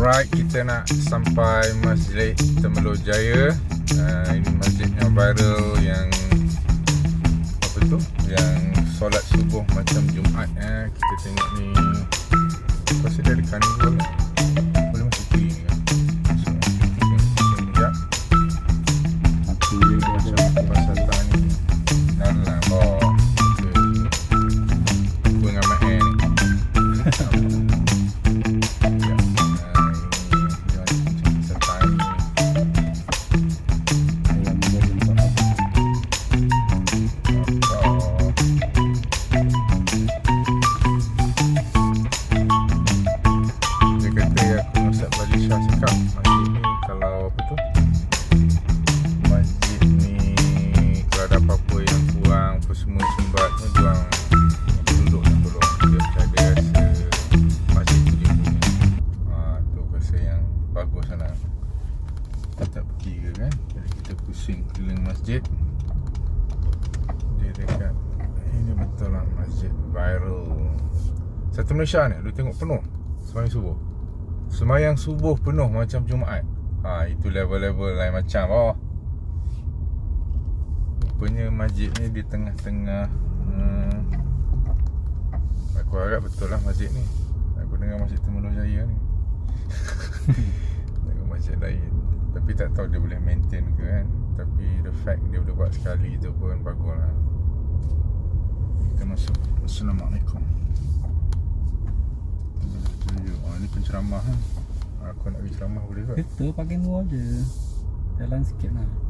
Alright, kita nak sampai Masjid Temelur Jaya. Uh, ini masjid yang viral yang apa tu? Yang solat subuh macam Jumaat eh. Kita tengok ni. Aku rasa dia ada carnival ni. Boleh masuk free ni kan. So, sekejap. Satu dia tu macam pasal tani. Dalam oh. Aku dengan Mak Air Ustaz Bali Shah cakap Masjid ni kalau apa tu? Masjid ni Kalau ada apa-apa yang kurang Apa semua sumbat ni Diorang Penduduk nak tolong. Dia macam ada rasa Masjid tu dia punya. Ha, Tu rasa yang Bagus sangat. Kita tak pergi ke kan? Jadi kita pusing keliling masjid. Dia dekat Ini betul lah masjid viral. Satu Malaysia ni Lu tengok penuh. Semayang subuh Semayang subuh penuh macam Jumaat. Ha, Itu level-level lain macam oh. Rupanya masjid ni di tengah-tengah hmm, Aku harap betul lah masjid ni. Aku dengar masjid Temelur Jaya ni. Tengok masjid lain. Tapi tak tahu dia boleh maintain ke kan. Tapi the fact dia boleh buat sekali tu pun bagus lah Kita masuk. Assalamualaikum Ni penceramah kan. Aku nak pergi ceramah boleh kot Kereta pakai luar je. Jalan sikit lah